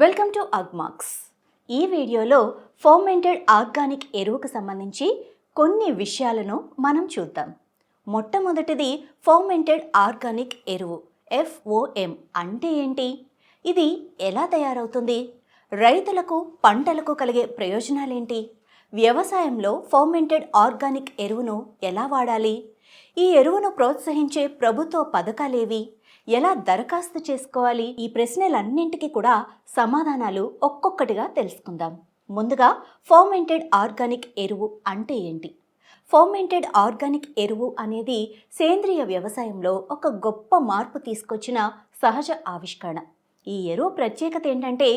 Welcome to Agmax ఈ వీడియోలో fermented organic ఎరువుకు సంబంధించి కొన్ని విషయాలను మనం చూద్దాం. మొట్టమొదటిది ఫర్మెంటెడ్ ఆర్గానిక్ ఎరువు ఎఫ్ఓఎం అంటే ఏంటి? ఇది ఎలా తయారవుతుంది? రైతులకు పంటలకు కలిగే ప్రయోజనాలేంటి? వ్యవసాయంలో ఫర్మెంటెడ్ ఆర్గానిక్ ఎరువును ఎలా వాడాలి? ఈ ఎరువును ప్రోత్సహించే ప్రభుత్వ పథకాలేవి? ఎలా దరఖాస్తు చేసుకోవాలి? ఈ ప్రశ్నలన్నింటికి కూడా సమాధానాలు ఒక్కొక్కటిగా తెలుసుకుందాం. ముందుగా ఫర్మెంటెడ్ ఆర్గానిక్ ఎరువు అంటే ఏంటి? ఫర్మెంటెడ్ ఆర్గానిక్ ఎరువు అనేది సేంద్రియ వ్యవసాయంలో ఒక గొప్ప మార్పు తీసుకొచ్చిన సహజ ఆవిష్కరణ. ఈ ఎరువు ప్రత్యేకత ఏంటంటే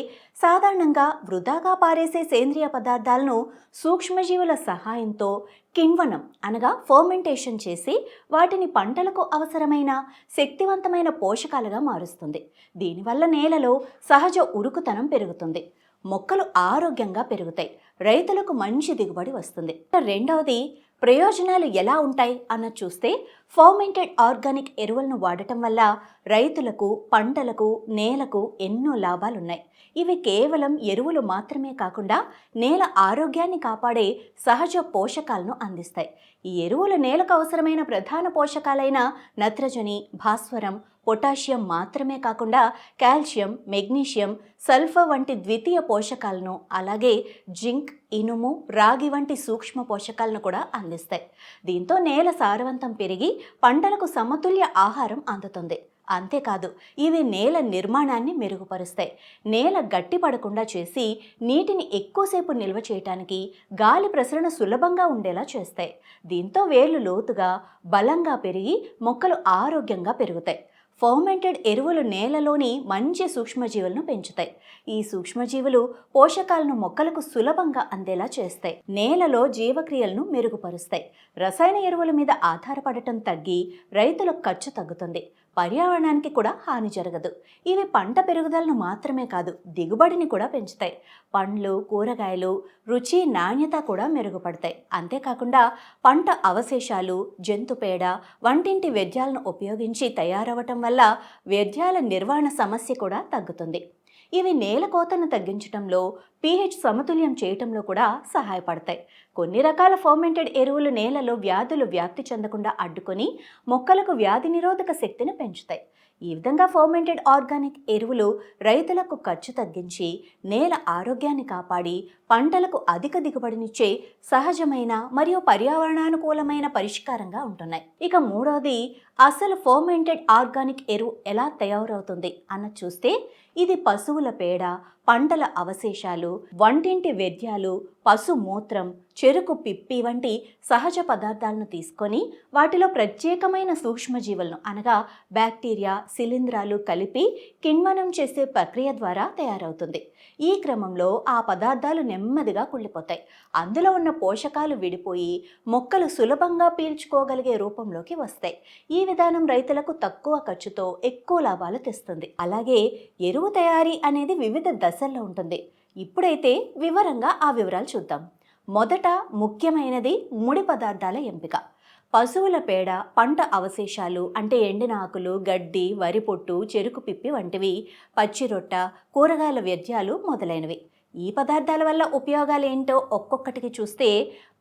సాధారణంగా వృధాగా పారేసే సేంద్రియ పదార్థాలను సూక్ష్మజీవుల సహాయంతో కిణ్వనం అనగా ఫర్మెంటేషన్ చేసి వాటిని పంటలకు అవసరమైన శక్తివంతమైన పోషకాలుగా మారుస్తుంది. దీనివల్ల నేలలో సహజ ఉరుకుతనం పెరుగుతుంది. మొక్కలు ఆరోగ్యంగా పెరుగుతాయి. రైతులకు మంచి దిగుబడి వస్తుంది. రెండవది ప్రయోజనాలు ఎలా ఉంటాయి అన్న చూస్తే ఫర్మెంటెడ్ ఆర్గానిక్ ఎరువులను వాడటం వల్ల రైతులకు పంటలకు నేలకు ఎన్నో లాభాలున్నాయి. ఇవి కేవలం ఎరువులు మాత్రమే కాకుండా నేల ఆరోగ్యాన్ని కాపాడే సహజ పోషకాలను అందిస్తాయి. ఈ ఎరువులు నేలకు అవసరమైన ప్రధాన పోషకాలైన నత్రజని భాస్వరం పొటాషియం మాత్రమే కాకుండా కాల్షియం మెగ్నీషియం సల్ఫర్ వంటి ద్వితీయ పోషకాలను అలాగే జింక్ ఇనుము రాగి వంటి సూక్ష్మ పోషకాలను కూడా అందిస్తాయి. దీంతో నేల సారవంతం పెరిగి పంటలకు సమతుల్య ఆహారం అందుతుంది. అంతేకాదు ఇవి నేల నిర్మాణాన్ని మెరుగుపరుస్తాయి. నేల గట్టిపడకుండా చేసి నీటిని ఎక్కువసేపు నిల్వ చేయటానికి గాలి ప్రసరణ సులభంగా ఉండేలా చేస్తాయి. దీంతో వేర్లు లోతుగా బలంగా పెరిగి మొక్కలు ఆరోగ్యంగా పెరుగుతాయి. ఫర్మెంటెడ్ ఎరువులు నేలలోని మంచి సూక్ష్మజీవులను పెంచుతాయి. ఈ సూక్ష్మజీవులు పోషకాలను మొక్కలకు సులభంగా అందేలా చేస్తాయి. నేలలో జీవక్రియలను మెరుగుపరుస్తాయి. రసాయన ఎరువుల మీద ఆధారపడటం తగ్గి రైతుల ఖర్చు తగ్గుతుంది. పర్యావరణానికి కూడా హాని జరగదు. ఇవి పంట పెరుగుదలను మాత్రమే కాదు దిగుబడిని కూడా పెంచుతాయి. పండ్లు కూరగాయలు రుచి నాణ్యత కూడా మెరుగుపడతాయి. అంతేకాకుండా పంట అవశేషాలు జంతు పేడ వంటింటి వ్యర్థాలను ఉపయోగించి తయారవటం వల్ల వ్యర్థాల నిర్వహణ సమస్య కూడా తగ్గుతుంది. ఇవి నేల కోతను తగ్గించడంలో పీహెచ్ సమతుల్యం చేయటంలో కూడా సహాయపడతాయి. కొన్ని రకాల ఫర్మెంటెడ్ ఎరువులు నేలలో వ్యాధులు వ్యాప్తి చెందకుండా అడ్డుకొని మొక్కలకు వ్యాధి నిరోధక శక్తిని పెంచుతాయి. ఈ విధంగా ఫర్మెంటెడ్ ఆర్గానిక్ ఎరువులు రైతులకు ఖర్చు తగ్గించి నేల ఆరోగ్యాన్ని కాపాడి పంటలకు అధిక దిగుబడినిచ్చే సహజమైన మరియు పర్యావరణానుకూలమైన పరిష్కారంగా ఉంటున్నాయి. ఇక మూడవది అసలు ఫర్మెంటెడ్ ఆర్గానిక్ ఎరువు ఎలా తయారవుతుంది అన్న చూస్తే ఇది పశువుల పేడ పంటల అవశేషాలు వంటింటి వ్యర్థాలు పశు మూత్రం చెరుకు పిప్పి వంటి సహజ పదార్థాలను తీసుకొని వాటిలో ప్రత్యేకమైన సూక్ష్మజీవులను అనగా బ్యాక్టీరియా శిలీంధ్రాలు కలిపి కిణ్వనం చేసే ప్రక్రియ ద్వారా తయారవుతుంది. ఈ క్రమంలో ఆ పదార్థాలు నెమ్మదిగా కుళ్ళిపోతాయి. అందులో ఉన్న పోషకాలు విడిపోయి మొక్కలు సులభంగా పీల్చుకోగలిగే రూపంలోకి వస్తాయి. ఈ విధానం రైతులకు తక్కువ ఖర్చుతో ఎక్కువ లాభాలు తెస్తుంది. అలాగే ఎరువు తయారీ అనేది వివిధ దశల్లో ఉంటుంది. ఇప్పుడైతే వివరంగా ఆ వివరాలు చూద్దాం. మొదట ముఖ్యమైనది ముడి పదార్థాల ఎంపిక. పశువుల పేడ పంట అవశేషాలు అంటే ఎండిన ఆకులు గడ్డి వరి పొట్టు చెరుకు పిప్పి వంటివి పచ్చి రొట్ట కూరగాయల వ్యర్థాలు మొదలైనవి. ఈ పదార్థాల వల్ల ఉపయోగాలు ఏంటో ఒక్కొక్కటికి చూస్తే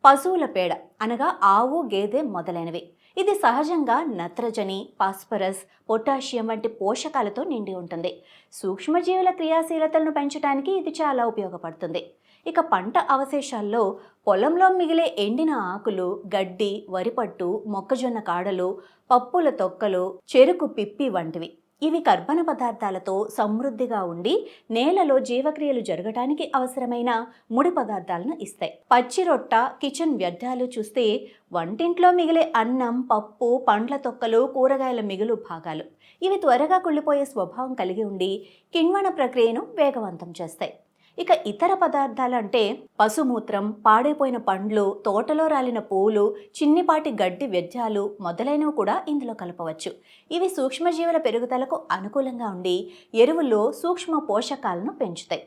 పశువుల పేడ అనగా ఆవు గేదె మొదలైనవి. ఇది సహజంగా నత్రజని పాస్పరస్ పొటాషియం వంటి పోషకాలతో నిండి ఉంటుంది. సూక్ష్మజీవుల క్రియాశీలతలను పెంచడానికి ఇది చాలా ఉపయోగపడుతుంది. ఇక పంట అవశేషాల్లో పొలంలో మిగిలే ఎండిన ఆకులు గడ్డి వరిపట్టు మొక్కజొన్న కాడలు పప్పుల తొక్కలు చెరుకు పిప్పి వంటివి. ఇవి కర్బన పదార్థాలతో సమృద్ధిగా ఉండి నేలలో జీవక్రియలు జరగటానికి అవసరమైన ముడి పదార్థాలను ఇస్తాయి. పచ్చి రొట్ట కిచెన్ వ్యర్థాలు చూస్తే వంటింట్లో మిగిలే అన్నం పప్పు పండ్ల తొక్కలు కూరగాయల మిగులు భాగాలు. ఇవి త్వరగా కుళ్ళిపోయే స్వభావం కలిగి ఉండి కిణ్వణ ప్రక్రియను వేగవంతం చేస్తాయి. ఇక ఇతర పదార్థాలు అంటే పశుమూత్రం పాడైపోయిన పండ్లు తోటలో రాలిన పూలు చిన్నిపాటి గడ్డి వ్యర్థాలు మొదలైనవి కూడా ఇందులో కలపవచ్చు. ఇవి సూక్ష్మజీవుల పెరుగుదలకు అనుకూలంగా ఉండి ఎరువుల్లో సూక్ష్మ పోషకాలను పెంచుతాయి.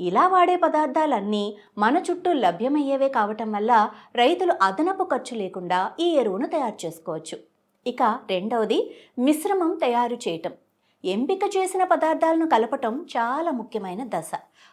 ఇలా వాడే పదార్థాలన్నీ మన చుట్టూ లభ్యమయ్యేవే కావటం వల్ల రైతులు అదనపు ఖర్చు లేకుండా ఈ ఎరువును తయారు చేసుకోవచ్చు. ఇక రెండవది మిశ్రమం తయారు చేయటం. ఎంపిక చేసిన పదార్థాలను కలపటం చాలా ముఖ్యమైన దశ.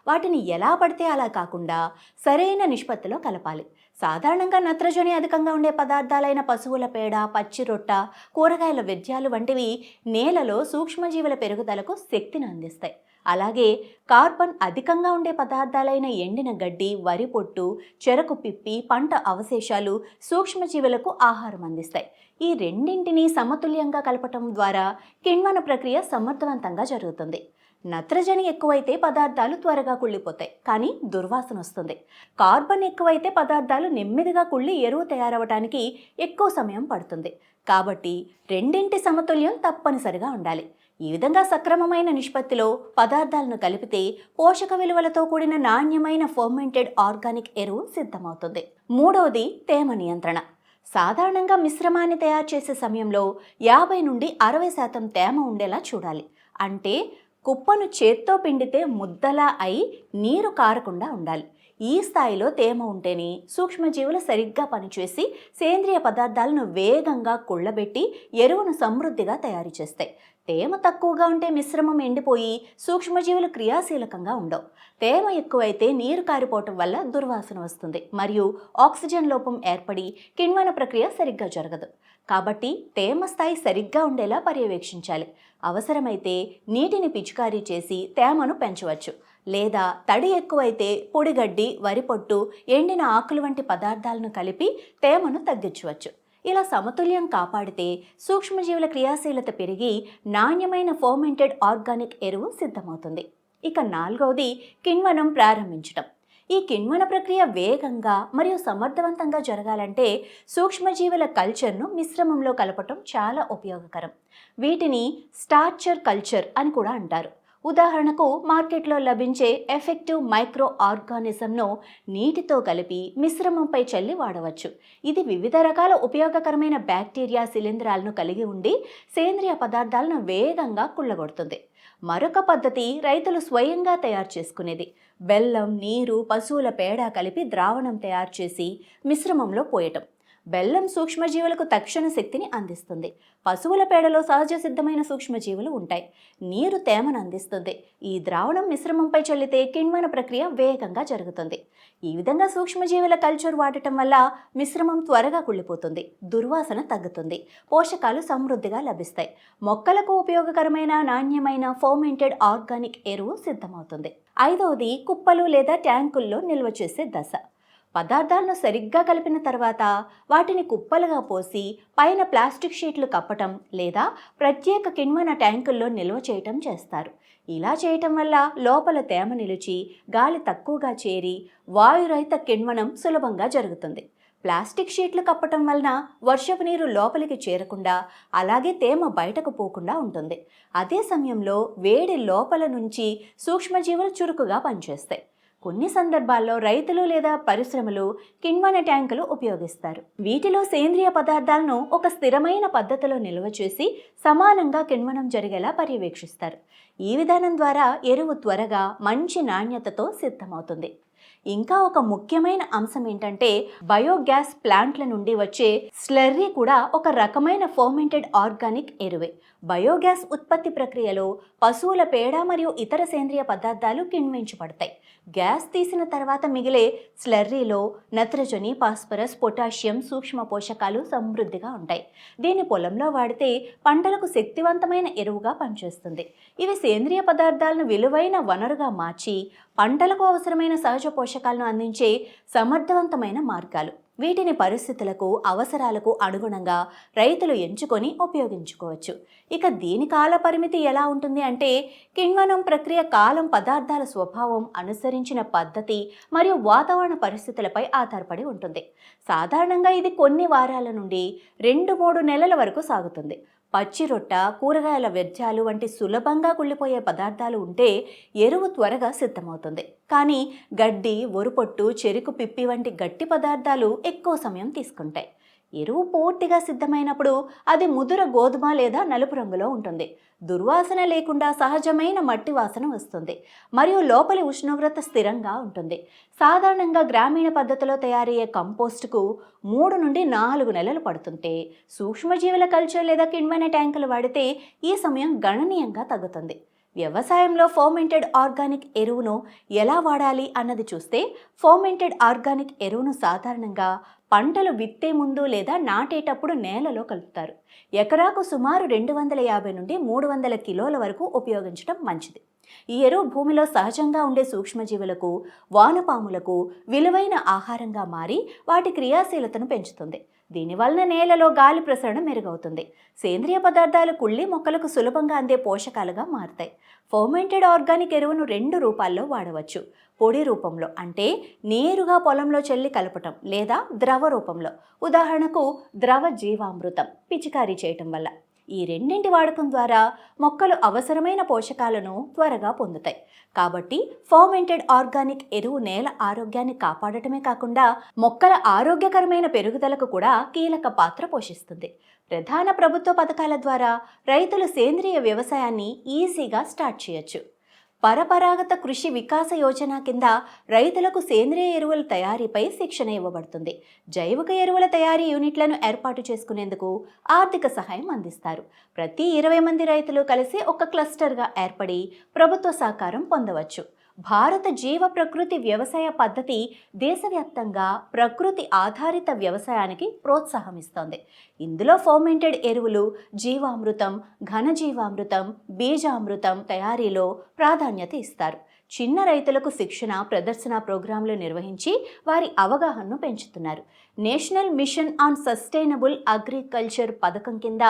వాటిని ఎలా పడితే అలా కాకుండా సరైన నిష్పత్తిలో కలపాలి. సాధారణంగా నత్రజని అధికంగా ఉండే పదార్థాలైన పశువుల పేడ పచ్చి రొట్ట కూరగాయల వ్యర్థాలు వంటివి నేలలో సూక్ష్మజీవుల పెరుగుదలకు శక్తిని అందిస్తాయి. అలాగే కార్బన్ అధికంగా ఉండే పదార్థాలైన ఎండిన గడ్డి వరి పొట్టు చెరకు పిప్పి పంట అవశేషాలు సూక్ష్మజీవులకు ఆహారం అందిస్తాయి. ఈ రెండింటినీ సమతుల్యంగా కలపటం ద్వారా కిణ్వన ప్రక్రియ సమర్థవంతంగా జరుగుతుంది. నత్రజని ఎక్కువైతే పదార్థాలు త్వరగా కుళ్ళిపోతాయి కానీ దుర్వాసన వస్తుంది. కార్బన్ ఎక్కువైతే పదార్థాలు నెమ్మదిగా కుళ్ళి ఎరువు తయారవడానికి ఎక్కువ సమయం పడుతుంది. కాబట్టి రెండింటి సమతుల్యం తప్పనిసరిగా ఉండాలి. ఈ విధంగా సక్రమమైన నిష్పత్తిలో పదార్థాలను కలిపితే పోషక విలువలతో కూడిన నాణ్యమైన ఫర్మెంటెడ్ ఆర్గానిక్ ఎరువు సిద్ధమవుతుంది. మూడవది తేమ నియంత్రణ. సాధారణంగా మిశ్రమాన్ని తయారు చేసే సమయంలో యాభై నుండి అరవై శాతం తేమ ఉండేలా చూడాలి. అంటే కుప్పను చేత్తో పిండితే ముద్దలా అయి నీరు కారకుండా ఉండాలి. ఈ స్థాయిలో తేమ ఉంటేనే సూక్ష్మజీవులు సరిగ్గా పనిచేసి సేంద్రియ పదార్థాలను వేగంగా కుళ్ళబెట్టి ఎరువును సమృద్ధిగా తయారు చేస్తాయి. తేమ తక్కువగా ఉంటే మిశ్రమం ఎండిపోయి సూక్ష్మజీవులు క్రియాశీలకంగా ఉండవు. తేమ ఎక్కువైతే నీరు కారిపోవటం వల్ల దుర్వాసన వస్తుంది. మరియు ఆక్సిజన్ లోపం ఏర్పడి కిణ్వన ప్రక్రియ సరిగ్గా జరగదు. కాబట్టి తేమ స్థాయి సరిగ్గా ఉండేలా పర్యవేక్షించాలి. అవసరమైతే నీటిని పిచికారీ చేసి తేమను పెంచవచ్చు. లేదా తడి ఎక్కువైతే పొడిగడ్డి వరి పొట్టు ఎండిన ఆకులు వంటి పదార్థాలను కలిపి తేమను తగ్గించవచ్చు. ఇలా సమతుల్యం కాపాడితే సూక్ష్మజీవుల క్రియాశీలత పెరిగి నాణ్యమైన ఫోమెంటెడ్ ఆర్గానిక్ ఎరువు సిద్ధమవుతుంది. ఇక నాలుగవది కిణ్వనం ప్రారంభించడం ఈ కిణ్వన ప్రక్రియ వేగంగా మరియు సమర్థవంతంగా జరగాలంటే సూక్ష్మజీవుల కల్చర్ను మిశ్రమంలో కలపటం చాలా ఉపయోగకరం. వీటిని స్టార్చర్ కల్చర్ అని కూడా అంటారు. ఉదాహరణకు మార్కెట్లో లభించే ఎఫెక్టివ్ మైక్రో ఆర్గానిజంను నీటితో కలిపి మిశ్రమంపై చల్లి వాడవచ్చు. ఇది వివిధ రకాల ఉపయోగకరమైన బ్యాక్టీరియా శిలీంధ్రాలను కలిగి ఉండి సేంద్రియ పదార్థాలను వేగంగా కుళ్ళగొడుతుంది. మరొక పద్ధతి రైతులు స్వయంగా తయారు చేసుకునేది. బెల్లం నీరు పశువుల పేడ కలిపి ద్రావణం తయారు చేసి మిశ్రమంలో పోయటం. బెల్లం సూక్ష్మజీవులకు తక్షణ శక్తిని అందిస్తుంది. పశువుల పేడలో సహజ సిద్ధమైన సూక్ష్మజీవులు ఉంటాయి. నీరు తేమను అందిస్తుంది. ఈ ద్రావణం మిశ్రమంపై చల్లితే కిణ్వన ప్రక్రియ వేగంగా జరుగుతుంది. ఈ విధంగా సూక్ష్మజీవుల కల్చర్ వాడటం వల్ల మిశ్రమం త్వరగా కుళ్ళిపోతుంది. దుర్వాసన తగ్గుతుంది. పోషకాలు సమృద్ధిగా లభిస్తాయి. మొక్కలకు ఉపయోగకరమైన నాణ్యమైన ఫోమెంటెడ్ ఆర్గానిక్ ఎరువు సిద్ధమవుతుంది. ఐదవది కుప్పలు లేదా ట్యాంకుల్లో నిల్వ చేసే దశ. పదార్థాలను సరిగ్గా కలిపిన తర్వాత వాటిని కుప్పలుగా పోసి పైన ప్లాస్టిక్ షీట్లు కప్పటం లేదా ప్రత్యేక కిణ్వన ట్యాంకుల్లో నిల్వ చేయటం చేస్తారు. ఇలా చేయటం వల్ల లోపల తేమ నిలిచి గాలి తక్కువగా చేరి వాయురహిత కిణ్వనం సులభంగా జరుగుతుంది. ప్లాస్టిక్ షీట్లు కప్పటం వలన వర్షపు నీరు లోపలికి చేరకుండా అలాగే తేమ బయటకు పోకుండా ఉంటుంది. అదే సమయంలో వేడి లోపల నుంచి సూక్ష్మజీవులు చురుకుగా పనిచేస్తాయి. కొన్ని సందర్భాల్లో రైతులు లేదా పరిశ్రమలు కిణ్వన ట్యాంకులు ఉపయోగిస్తారు. వీటిలో సేంద్రియ పదార్థాలను ఒక స్థిరమైన పద్ధతిలో నిల్వ చేసి సమానంగా కిణ్వనం జరిగేలా పర్యవేక్షిస్తారు. ఈ విధానం ద్వారా ఎరువు త్వరగా మంచి నాణ్యతతో సిద్ధమవుతుంది. ఇంకా ఒక ముఖ్యమైన అంశం ఏంటంటే బయోగ్యాస్ ప్లాంట్ల నుండి వచ్చే స్లర్రీ కూడా ఒక రకమైన ఫర్మెంటెడ్ ఆర్గానిక్ ఎరువే. బయోగ్యాస్ ఉత్పత్తి ప్రక్రియలో పశువుల పేడ మరియు ఇతర సేంద్రియ పదార్థాలు కిణ్వించబడతాయి. గ్యాస్ తీసిన తర్వాత మిగిలే స్లర్రీలో నత్రజని ఫాస్ఫరస్ పొటాషియం సూక్ష్మ పోషకాలు సమృద్ధిగా ఉంటాయి. దీన్ని పొలంలో వాడితే పంటలకు శక్తివంతమైన ఎరువుగా పనిచేస్తుంది. ఇవి సేంద్రియ పదార్థాలను విలువైన వనరుగా మార్చి పంటలకు అవసరమైన సహజ పోషకాలను అందించే సమర్థవంతమైన మార్గాలు. వీటిని పరిస్థితులకు అవసరాలకు అనుగుణంగా రైతులు ఎంచుకొని ఉపయోగించుకోవచ్చు. ఇక దీని కాల పరిమితి ఎలా ఉంటుంది అంటే కిణ్వనం ప్రక్రియ కాలం పదార్థాల స్వభావం అనుసరించిన పద్ధతి మరియు వాతావరణ పరిస్థితులపై ఆధారపడి ఉంటుంది. సాధారణంగా ఇది కొన్ని వారాల నుండి రెండు మూడు నెలల వరకు సాగుతుంది. పచ్చి రొట్ట కూరగాయల వ్యర్థాలు వంటి సులభంగా కుళ్ళిపోయే పదార్థాలు ఉంటే ఎరువు త్వరగా సిద్ధమవుతుంది. కానీ గడ్డి ఒరుపొట్టు చెరుకు పిప్పి వంటి గట్టి పదార్థాలు ఎక్కువ సమయం తీసుకుంటాయి. ఎరువు పూర్తిగా సిద్ధమైనప్పుడు అది ముదుర గోధుమ లేదా నలుపు రంగులో ఉంటుంది. దుర్వాసన లేకుండా సహజమైన మట్టి వాసన వస్తుంది. మరియు లోపలి ఉష్ణోగ్రత స్థిరంగా ఉంటుంది. సాధారణంగా గ్రామీణ పద్ధతిలో తయారయ్యే కంపోస్ట్కు మూడు నుండి నాలుగు నెలలు పడుతుంటే సూక్ష్మజీవుల కల్చర్ లేదా కిణ్వైన ట్యాంకులు వాడితే ఈ సమయం గణనీయంగా తగ్గుతుంది. వ్యవసాయంలో ఫోమెంటెడ్ ఆర్గానిక్ ఎరువును ఎలా వాడాలి అన్నది చూస్తే ఫోమెంటెడ్ ఆర్గానిక్ ఎరువును సాధారణంగా పంటలు విత్తే ముందు లేదా నాటేటప్పుడు నేలలో కలుపుతారు. ఎకరాకు సుమారు రెండు వందల యాభై నుండి మూడు వందల కిలోల వరకు ఉపయోగించడం మంచిది. ఈ ఎరువు భూమిలో సహజంగా ఉండే సూక్ష్మజీవులకు వానపాములకు విలువైన ఆహారంగా మారి వాటి క్రియాశీలతను పెంచుతుంది. దీనివలన నేలలో గాలి ప్రసరణ మెరుగవుతుంది. సేంద్రియ పదార్థాలు కుళ్ళి మొక్కలకు సులభంగా అందే పోషకాలుగా మారుతాయి. ఫర్మెంటెడ్ ఆర్గానిక్ ఎరువును రెండు రూపాల్లో వాడవచ్చు. పొడి రూపంలో అంటే నేరుగా పొలంలో చల్లి కలపటం లేదా ద్రవ రూపంలో. ఉదాహరణకు ద్రవ జీవామృతం పిచికారీ చేయటం వల్ల. ఈ రెండింటి వాడకం ద్వారా మొక్కలు అవసరమైన పోషకాలను త్వరగా పొందుతాయి. కాబట్టి ఫర్మెంటెడ్ ఆర్గానిక్ ఎరువు నేల ఆరోగ్యాన్ని కాపాడటమే కాకుండా మొక్కల ఆరోగ్యకరమైన పెరుగుదలకు కూడా కీలక పాత్ర పోషిస్తుంది. ప్రధాన ప్రభుత్వ పథకాల ద్వారా రైతులు సేంద్రియ వ్యవసాయాన్ని ఈజీగా స్టార్ట్ చేయొచ్చు. పరపరాగత కృషి వికాస యోజన కింద రైతులకు సేంద్రియ ఎరువుల తయారీపై శిక్షణ ఇవ్వబడుతుంది. జైవిక ఎరువుల తయారీ యూనిట్లను ఏర్పాటు చేసుకునేందుకు ఆర్థిక సహాయం అందిస్తారు. ప్రతి ఇరవై మంది రైతులు కలిసి ఒక క్లస్టర్గా ఏర్పడి ప్రభుత్వ సహకారం పొందవచ్చు. భారత జీవ ప్రకృతి వ్యవసాయ పద్ధతి దేశవ్యాప్తంగా ప్రకృతి ఆధారిత వ్యవసాయానికి ప్రోత్సాహం ఇస్తోంది ఇందులో ఫోమెంటెడ్ ఎరువులు జీవామృతం ఘనజీవామృతం బీజామృతం తయారీలో ప్రాధాన్యత ఇస్తారు. చిన్న రైతులకు శిక్షణ ప్రదర్శన ప్రోగ్రాంలు నిర్వహించి వారి అవగాహనను పెంచుతున్నారు. National mission on sustainable agriculture పథకం కింద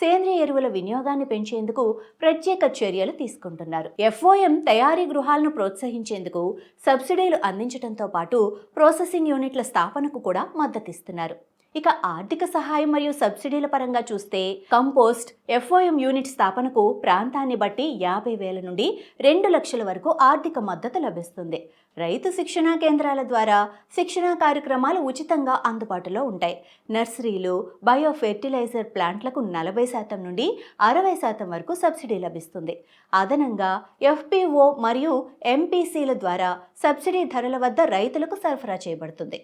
సేంద్రియ ఎరువుల వినియోగాన్ని పెంచేందుకు ప్రత్యేక చర్యలు తీసుకుంటున్నారు. ఎఫ్ఓఎం తయారీ గృహాలను ప్రోత్సహించేందుకు సబ్సిడీలు అందించడంతో పాటు ప్రాసెసింగ్ యూనిట్ల స్థాపనకు కూడా మద్దతిస్తున్నారు. ఇక ఆర్థిక సహాయం మరియు సబ్సిడీల పరంగా చూస్తే కంపోస్ట్ ఎఫ్ఓఎం యూనిట్ స్థాపనకు ప్రాంతాన్ని బట్టి యాభై వేల నుండి రెండు లక్షల వరకు ఆర్థిక మద్దతు లభిస్తుంది. రైతు శిక్షణా కేంద్రాల ద్వారా శిక్షణా కార్యక్రమాలు ఉచితంగా అందుబాటులో ఉంటాయి. నర్సరీలు బయో ఫెర్టిలైజర్ ప్లాంట్లకు నలభై శాతం నుండి అరవై శాతం వరకు సబ్సిడీ లభిస్తుంది. అదనంగా ఎఫ్పిఓ మరియు ఎంపీసీల ద్వారా సబ్సిడీ ధరల వద్ద రైతులకు సరఫరా చేయబడుతుంది.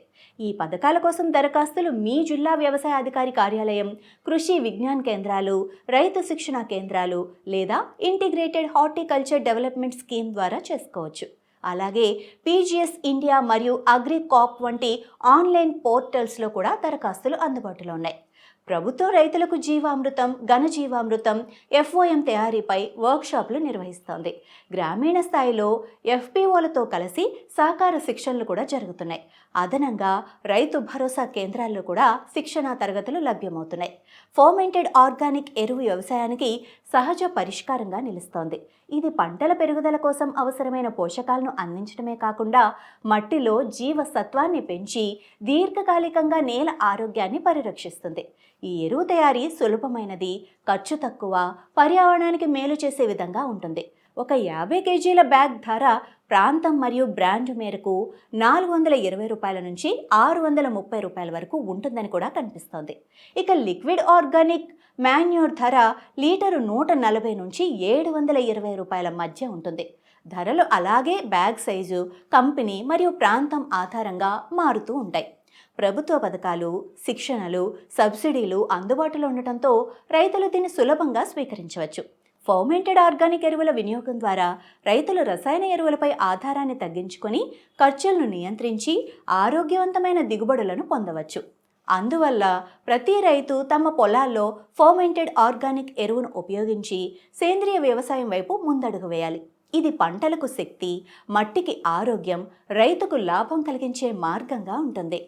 ఈ పథకాల కోసం దరఖాస్తులు మీ జిల్లా వ్యవసాయ అధికారి కార్యాలయం కృషి విజ్ఞాన్ కేంద్రాలు రైతు శిక్షణ కేంద్రాలు లేదా ఇంటిగ్రేటెడ్ హార్టికల్చర్ డెవలప్మెంట్ స్కీమ్ ద్వారా చేసుకోవచ్చు. అలాగే పీజీఎస్ ఇండియా మరియు అగ్రికాప్ వంటి ఆన్లైన్ పోర్టల్స్లో కూడా దరఖాస్తులు అందుబాటులో ఉన్నాయి. ప్రభుత్వం రైతులకు జీవామృతం ఘనజీవామృతం ఎఫ్ఓఎం తయారీపై వర్క్షాప్లు నిర్వహిస్తోంది. గ్రామీణ స్థాయిలో ఎఫ్పిఓలతో కలిసి సహకార శిక్షణలు కూడా జరుగుతున్నాయి. అదనంగా రైతు భరోసా కేంద్రాల్లో కూడా శిక్షణా తరగతులు లభ్యమవుతున్నాయి. ఫోమెంటెడ్ ఆర్గానిక్ ఎరువు వ్యవసాయానికి సహజ పరిష్కారంగా నిలుస్తోంది. ఇది పంటల పెరుగుదల కోసం అవసరమైన పోషకాలను అందించడమే కాకుండా మట్టిలో జీవసత్వాన్ని పెంచి దీర్ఘకాలికంగా నేల ఆరోగ్యాన్ని పరిరక్షిస్తుంది. ఈ ఎరువు తయారీ సులభమైనది ఖర్చు తక్కువ పర్యావరణానికి మేలు చేసే విధంగా ఉంటుంది. ఒక యాభై కేజీల బ్యాగ్ ధర ప్రాంతం మరియు బ్రాండ్ మేరకు నాలుగు వందల ఇరవై రూపాయల నుంచి ఆరు వందల ముప్పై రూపాయల వరకు ఉంటుందని కూడా కనిపిస్తోంది. ఇక లిక్విడ్ ఆర్గానిక్ మాన్యూర్ ధర లీటరు నూట నలభై నుంచి ఏడు వందల ఇరవై రూపాయల మధ్య ఉంటుంది. ధరలు అలాగే బ్యాగ్ సైజు కంపెనీ మరియు ప్రాంతం ఆధారంగా మారుతూ ఉంటాయి. ప్రభుత్వ పథకాలు శిక్షణలు సబ్సిడీలు అందుబాటులో ఉండటంతో రైతులు దీన్ని సులభంగా స్వీకరించవచ్చు. ఫౌమెంటెడ్ ఆర్గానిక్ ఎరువుల వినియోగం ద్వారా రైతులు రసాయన ఎరువులపై ఆధారాన్ని తగ్గించుకొని ఖర్చులను నియంత్రించి ఆరోగ్యవంతమైన దిగుబడులను పొందవచ్చు. అందువల్ల ప్రతి రైతు తమ పొలాల్లో ఫోమెంటెడ్ ఆర్గానిక్ ఎరువును ఉపయోగించి సేంద్రియ వ్యవసాయం వైపు ముందడుగు వేయాలి. ఇది పంటలకు శక్తి మట్టికి ఆరోగ్యం రైతుకు లాభం కలిగించే మార్గంగా ఉంటుంది.